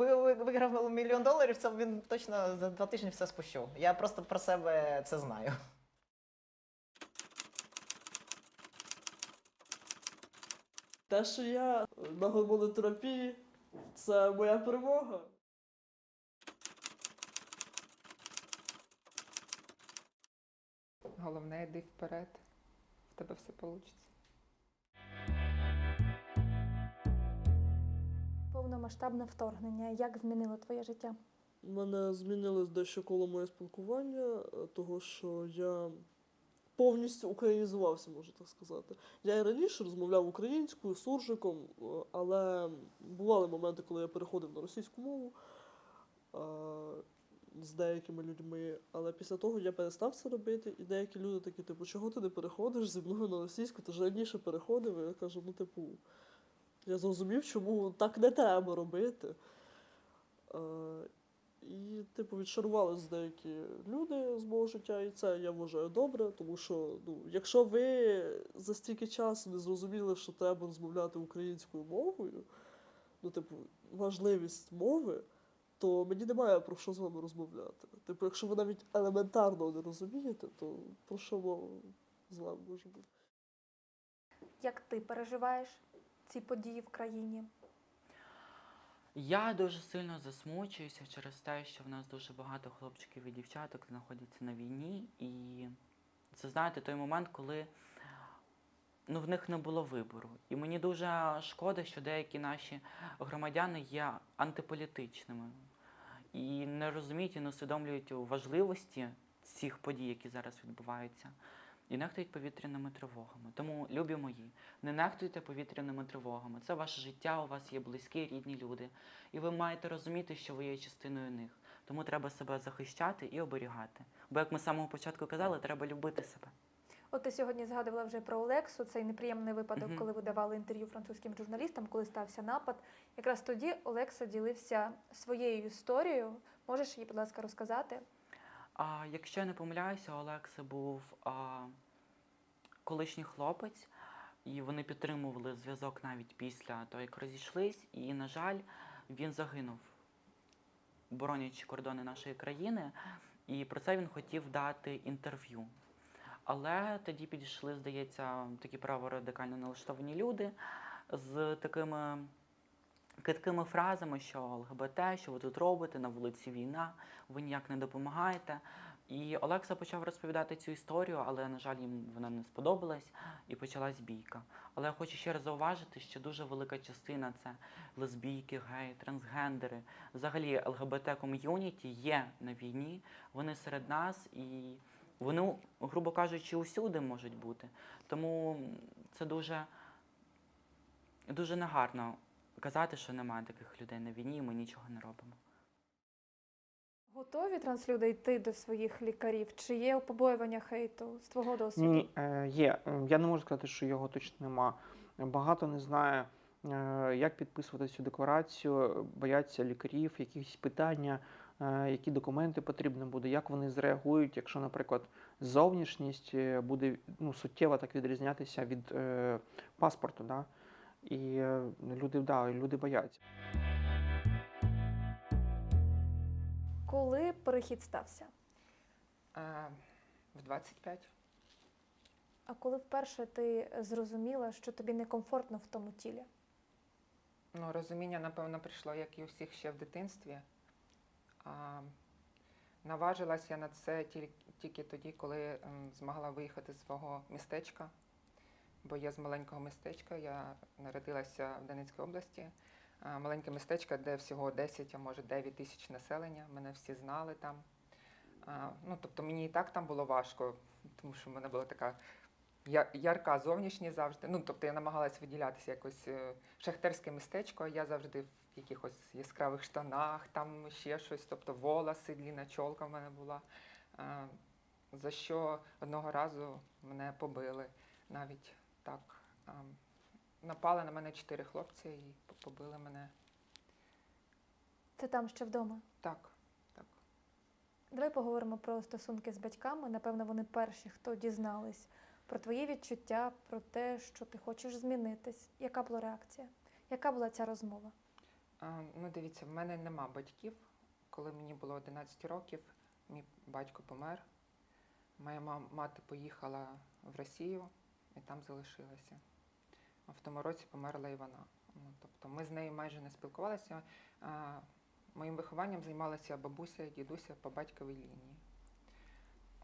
Ви ви- виграв мільйон доларів, це він точно за два тижні все спущу. Я просто про себе це знаю. Те, що я на гормонотерапії, це моя перемога. Головне, йди вперед. В тебе все вийде. Повномасштабне вторгнення. Як змінило твоє життя? Мене змінилось дещо коло моє спілкування, е, того що я повністю українізувався, можу так сказати. Я і раніше розмовляв українською, суржиком, е, але бували моменти, коли я переходив на російську мову е, з деякими людьми. Але після того я перестав це робити, і деякі люди такі, типу, чого ти не переходиш зі мною на російську? Ти ж раніше переходив. І я кажу, ну, типу, я зрозумів, чому так не треба робити. Е, і, типу, відшарувались деякі люди з мого життя, і це я вважаю добре, тому що ну, якщо ви за стільки часу не зрозуміли, що треба розмовляти українською мовою, ну, типу, важливість мови, то мені немає про що з вами розмовляти. Типу, якщо ви навіть елементарно не розумієте, то про що мова з вами може бути? Як ти переживаєш ці події в країні? Я дуже сильно засмучуюся через те, що в нас дуже багато хлопчиків і дівчаток знаходяться на війні, і це знаєте той момент, коли ну, в них не було вибору. І мені дуже шкода, що деякі наші громадяни є антиполітичними і не розуміють і не усвідомлюють важливості цих подій, які зараз відбуваються. І нехтують повітряними тривогами. Тому, любі мої, не нехтуйте повітряними тривогами. Це ваше життя, у вас є близькі, рідні люди. І ви маєте розуміти, що ви є частиною них. Тому треба себе захищати і оберігати. Бо, як ми з самого початку казали, треба любити себе. От ти сьогодні згадувала вже про Олексу, цей неприємний випадок, Мгм. коли ви давали інтерв'ю французьким журналістам, коли стався напад. Якраз тоді Олекса ділився своєю історією. Можеш її, будь ласка, розказати? А якщо я не помиляюся, у Олекси був а, колишній хлопець, і вони підтримували зв'язок навіть після того, як розійшлись. І, на жаль, він загинув, боронячи кордони нашої країни. І про це він хотів дати інтерв'ю. Але тоді підійшли, здається, такі праворадикально налаштовані люди з такими кидкими фразами, що ЛГБТ, що ви тут робите, на вулиці війна, ви ніяк не допомагаєте. І Олекса почав розповідати цю історію, але, на жаль, їм вона не сподобалась і почалась бійка. Але я хочу ще раз зауважити, що дуже велика частина це лесбійки, геї, трансгендери. Взагалі ЛГБТ ком'юніті є на війні, вони серед нас і вони, грубо кажучи, усюди можуть бути. Тому це дуже, дуже негарно казати, що немає таких людей на війні, і ми нічого не робимо. Готові транслюди йти до своїх лікарів? Чи є побоювання хейту з твого досвіду? Ні, е, є. Я не можу сказати, що його точно нема. Багато не знає, е, як підписувати цю декларацію, бояться лікарів, якісь питання, е, які документи потрібно буде, як вони зреагують, якщо, наприклад, зовнішність буде ну, суттєво так відрізнятися від е, паспорту. Да? І е, люди, да, люди бояться. Коли перехід стався? А, в 25. А коли вперше ти зрозуміла, що тобі некомфортно в тому тілі? Ну, розуміння, напевно, прийшло, як і у всіх ще в дитинстві. А, наважилась я на це тільки, тільки тоді, коли змогла виїхати з свого містечка. Бо я з маленького містечка, я народилася в Донецькій області. Маленьке містечко, де всього 10, а може 9 тисяч населення. Мене всі знали там. Ну, тобто мені і так там було важко, тому що в мене була така ярка зовнішність завжди. Ну, тобто я намагалась виділятися якось е, шахтерське містечко, а я завжди в якихось яскравих штанах, там ще щось, тобто волоси, длінна чолка в мене була. За що одного разу мене побили навіть так. Напали на мене чотири хлопці і побили мене. Це там ще вдома. Так, так. Давай поговоримо про стосунки з батьками. Напевно, вони перші, хто дізнались про твої відчуття, про те, що ти хочеш змінитись. Яка була реакція? Яка була ця розмова? А, Ну, дивіться, в мене нема батьків. Коли мені було 11 років, мій батько помер. Моя ма- мати поїхала в Росію і там залишилася. В тому році померла і вона. Ну, тобто ми з нею майже не спілкувалися. А, моїм вихованням займалася бабуся дідуся по батьковій лінії.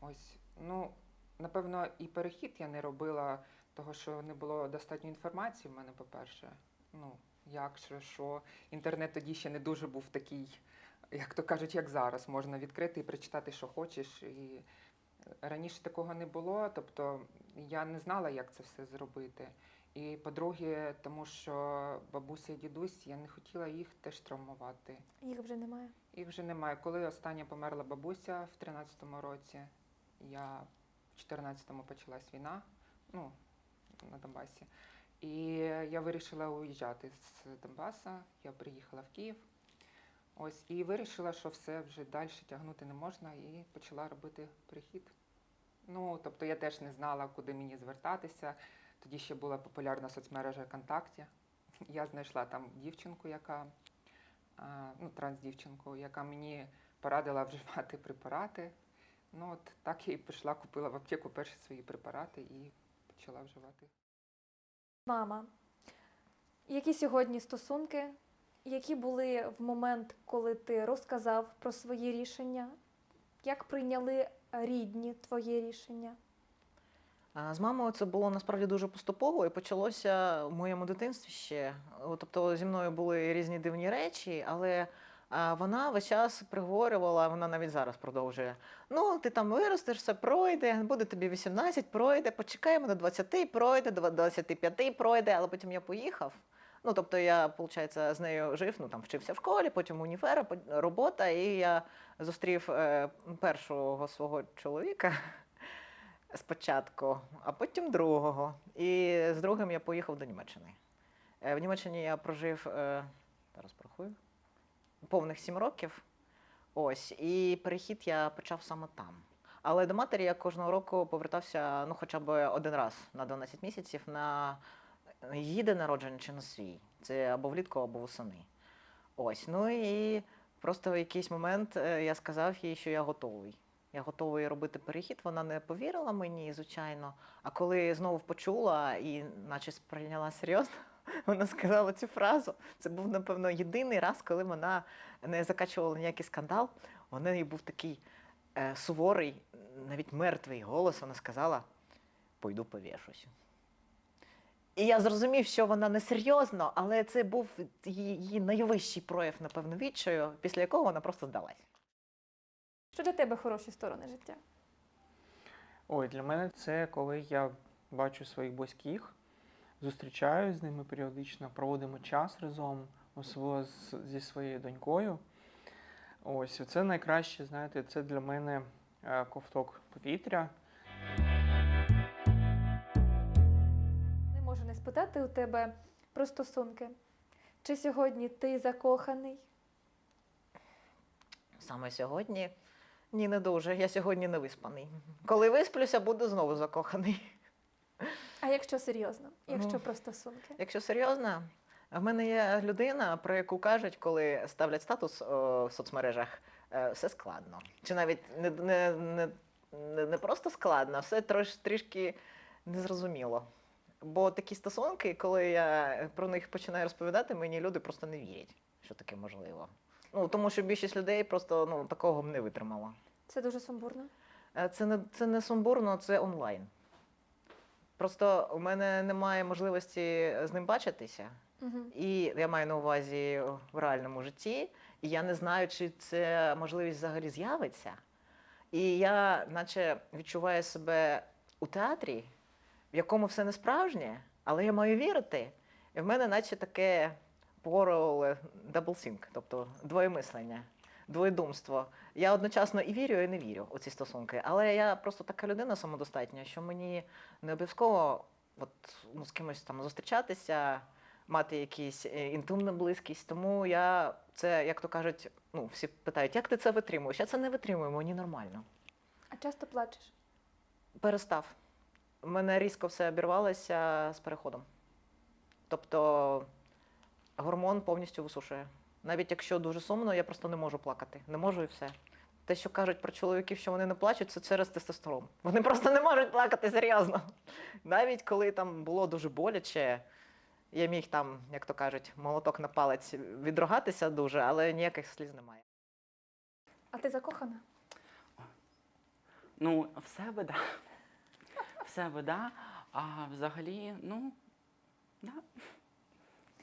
Ось, ну, напевно, і перехід я не робила, того що не було достатньо інформації в мене, по-перше. Ну, як, що, що. Інтернет тоді ще не дуже був такий, як то кажуть, як зараз. Можна відкрити і прочитати, що хочеш. І раніше такого не було, тобто я не знала, як це все зробити. І по-друге, тому що бабуся і дідусь, я не хотіла їх теж травмувати. Їх вже немає. Їх вже немає. Коли остання померла бабуся в 13-му році, я в 14-му почалась війна, ну, на Донбасі. І я вирішила уїжджати з Донбаса. Я приїхала в Київ. Ось, і вирішила, що все вже далі тягнути не можна, і почала робити перехід. Ну, тобто я теж не знала, куди мені звертатися. Тоді ще була популярна соцмережа ВКонтакті. Я знайшла там дівчинку, яка ну, трансдівчинку, яка мені порадила вживати препарати. Ну, от так я і пішла, купила в аптеку перші свої препарати і почала вживати. Мама, які сьогодні стосунки, які були в момент, коли ти розказав про свої рішення? Як прийняли рідні твоє рішення? З мамою це було насправді дуже поступово і почалося в моєму дитинстві ще. Тобто зі мною були різні дивні речі, але вона весь час приговорювала, вона навіть зараз продовжує. Ну, ти там виростеш, все пройде, буде тобі 18, пройде, почекаємо до 20, пройде, до 25 пройде, але потім я поїхав. Ну, тобто я, виходить, з нею жив, ну там вчився в школі, потім універ, робота, і я зустрів е, першого свого чоловіка спочатку, а потім другого. І з другим я поїхав до Німеччини. Е, В Німеччині я прожив, е, зараз порахую, повних сім років. Ось, і перехід я почав саме там. Але до матері я кожного року повертався ну, хоча б один раз на 12 місяців на її день народження чи на свій. Це або влітку, або восени. Ось. Ну і просто в якийсь момент е, я сказав їй, що я готовий. Я готовий робити перехід. Вона не повірила мені, звичайно. А коли знову почула і наче сприйняла серйозно, вона сказала цю фразу. Це був, напевно, єдиний раз, коли вона не закачувала ніякий скандал. У неї був такий е, суворий, навіть мертвий голос. Вона сказала: пойду повішусь. І я зрозумів, що вона не серйозно, але це був її, її найвищий прояв, напевно, відчаю, після якого вона просто здалась. Що для тебе хороші сторони життя? Ой, для мене це коли я бачу своїх близьких, зустрічаюсь з ними періодично, проводимо час разом, особливо зі своєю донькою. Ось, це найкраще, знаєте, це для мене е, ковток повітря. Спитати у тебе про стосунки. Чи сьогодні ти закоханий? Саме сьогодні ні, не дуже. Я сьогодні не виспаний. Коли висплюся, буду знову закоханий. А якщо серйозно? Якщо Ну. про стосунки? Якщо серйозно, в мене є людина, про яку кажуть, коли ставлять статус о, в соцмережах, е, все складно. Чи навіть не, не, не, не, не просто складно, а все трош, трішки незрозуміло. Бо такі стосунки, коли я про них починаю розповідати, мені люди просто не вірять, що таке можливо. Ну, тому що більшість людей просто ну, такого б не витримала. Це дуже сумбурно. Е, Це не, це не сумбурно, це онлайн. Просто у мене немає можливості з ним бачитися. Угу. І я маю на увазі в реальному житті, і я не знаю, чи це можливість взагалі з'явиться. І я, наче, відчуваю себе у театрі, в якому все не справжнє, але я маю вірити. І в мене, наче, таке порол даблсінк, тобто двоємислення, двоєдумство. Я одночасно і вірю, і не вірю у ці стосунки. Але я просто така людина самодостатня, що мені не обов'язково от, ну, з кимось там зустрічатися мати якісь е, інтимну близькість. Тому я це, як то кажуть, ну всі питають, як ти це витримуєш? Я це не витримую, мені нормально. А часто плачеш? Перестав. У мене різко все обірвалося з переходом. Тобто гормон повністю висушує. Навіть якщо дуже сумно, я просто не можу плакати. Не можу і все. Те, що кажуть про чоловіків, що вони не плачуть, це через тестостерон. Вони просто не можуть плакати серйозно. Навіть коли там було дуже боляче, я міг там, як то кажуть, молоток на палець відрогатися дуже, але ніяких сліз немає. А ти закохана? Ну, в себе, да. В себе, да. А взагалі, ну, да.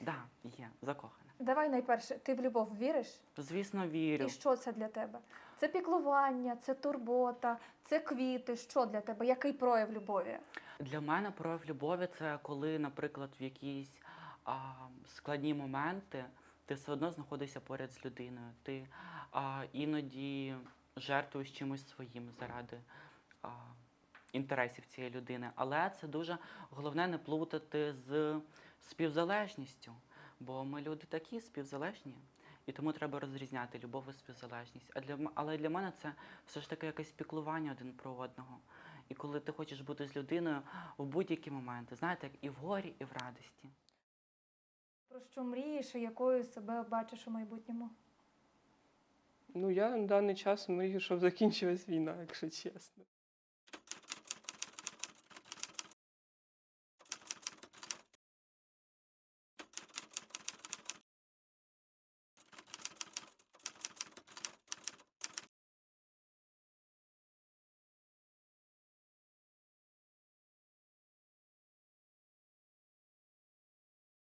Да, є, закохана. Давай найперше, ти в любов віриш? Звісно, вірю. І що це для тебе? Це піклування, це турбота, це квіти. Що для тебе? Який прояв любові? Для мене прояв любові це коли, наприклад, в якісь а, складні моменти ти все одно знаходишся поряд з людиною. Ти а, іноді жертвуєш чимось своїм заради а, інтересів цієї людини. Але це дуже головне не плутати з співзалежністю. Бо ми люди такі співзалежні, і тому треба розрізняти любов і співзалежність. А для але для мене це все ж таки якесь піклування один про одного. І коли ти хочеш бути з людиною в будь-які моменти, знаєте, як і в горі, і в радості. Про що мрієш і якою себе бачиш у майбутньому? Ну, я на даний час мрію, щоб закінчилась війна, якщо чесно.